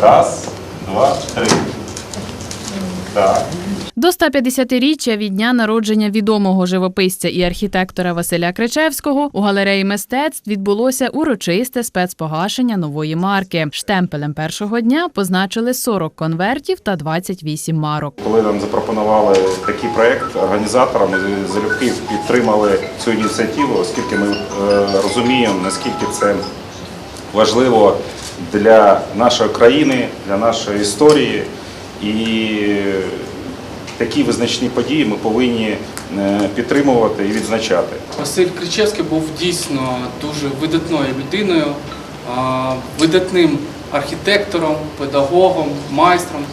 Раз, два, три. Так. До 150-річчя від дня народження відомого живописця і архітектора Василя Кричевського у галереї мистецтв відбулося урочисте спецпогашення нової марки. Штемпелем першого дня позначили 40 конвертів та 28 марок. Коли нам запропонували такий проект, організаторам залюбки підтримали цю ініціативу, оскільки ми е, розуміємо, наскільки це важливо для нашої країни, для нашої історії. І такі визначні події ми повинні е, підтримувати і відзначати. Василь Кричевський був дійсно дуже видатною людиною, видатним архітектором, педагогом, майстром,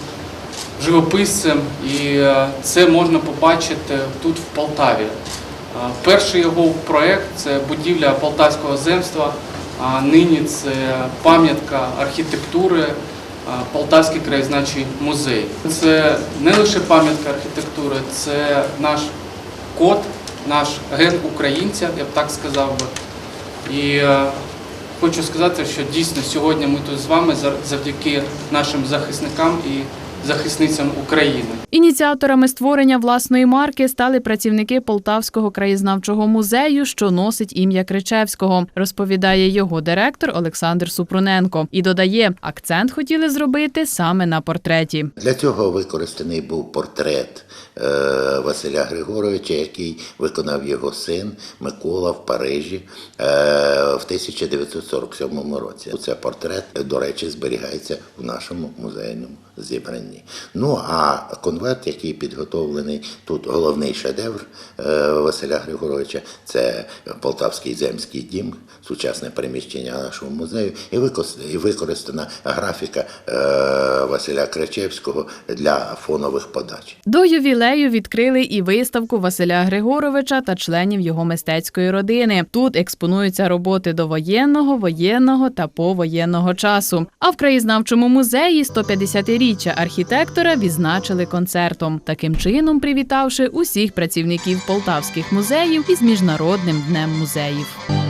живописцем. І е, це можна побачити тут, в Полтаві. Перший його проєкт це будівля Полтавського земства. А нині це пам'ятка архітектури, Полтавський краєзнавчий музей. Це не лише пам'ятка архітектури, це наш код, наш ген українця, я б так сказав би. І е, хочу сказати, що дійсно сьогодні ми тут з вами за- завдяки нашим захисникам і захисницям України. Ініціаторами створення власної марки стали працівники Полтавського краєзнавчого музею, що носить ім'я Кричевського, розповідає його директор Олександр Супруненко. І додає, акцент хотіли зробити саме на портреті. Для цього використаний був портрет е, Василя Григоровича, який виконав його син Микола в Парижі е, в 1947 році. Це портрет, до речі, зберігається в нашому музейному зібранні. Ну а конверт, який підготовлений тут, головний шедевр е, Василя Григоровича, це Полтавський земський дім, сучасне приміщення нашого музею, і використана графіка е, Василя Кричевського для фонових подач. До ювілею відкрили і виставку Василя Григоровича та членів його мистецької родини. Тут експонуються роботи довоєнного, воєнного та повоєнного часу. А в краєзнавчому музеї 150-річчя архітектора відзначили концертом, таким чином привітавши усіх працівників полтавських музеїв із міжнародним днем музеїв.